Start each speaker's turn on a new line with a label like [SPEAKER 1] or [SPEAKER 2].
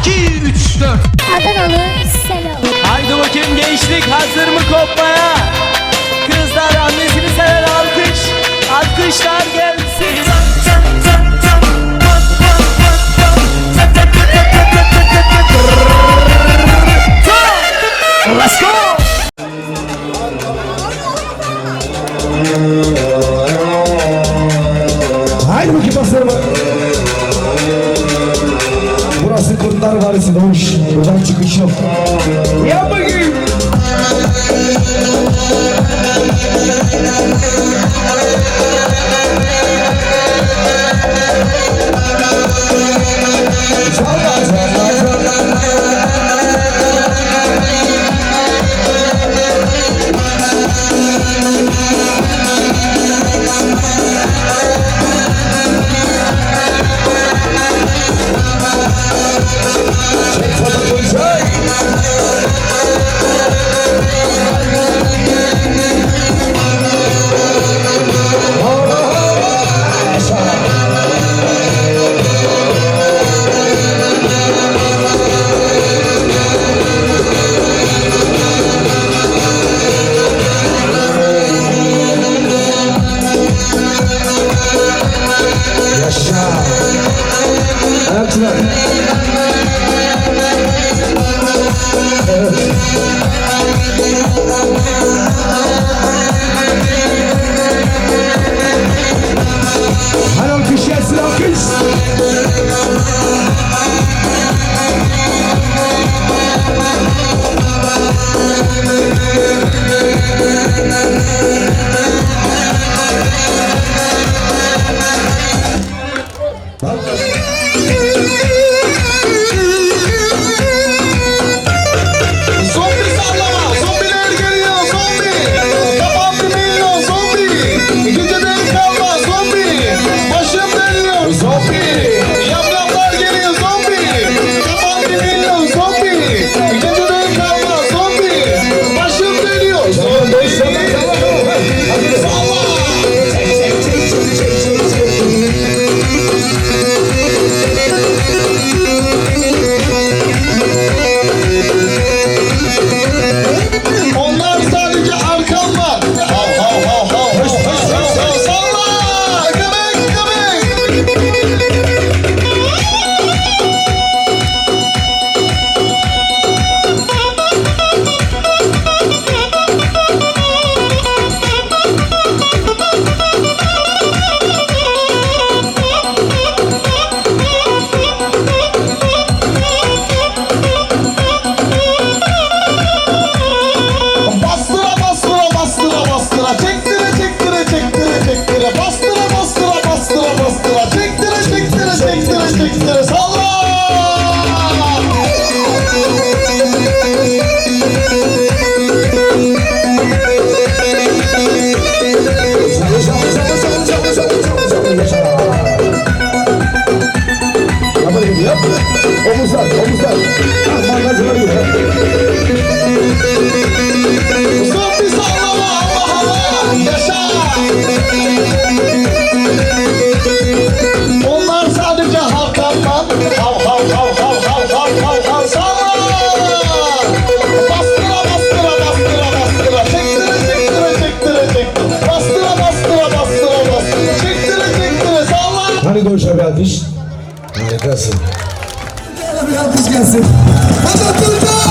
[SPEAKER 1] 2, 3, 4.
[SPEAKER 2] Adanalı selam.
[SPEAKER 3] Haydi bakayım gençlik hazır mı kopmaya? Kızlar
[SPEAKER 4] anne. Kadınlar varisi doğmuş. Buradan çıkış yok. Yap bakayım. Hani Doşa bir alkış? Harikasın. Gel bir alkış gelsin. Atatürk'e!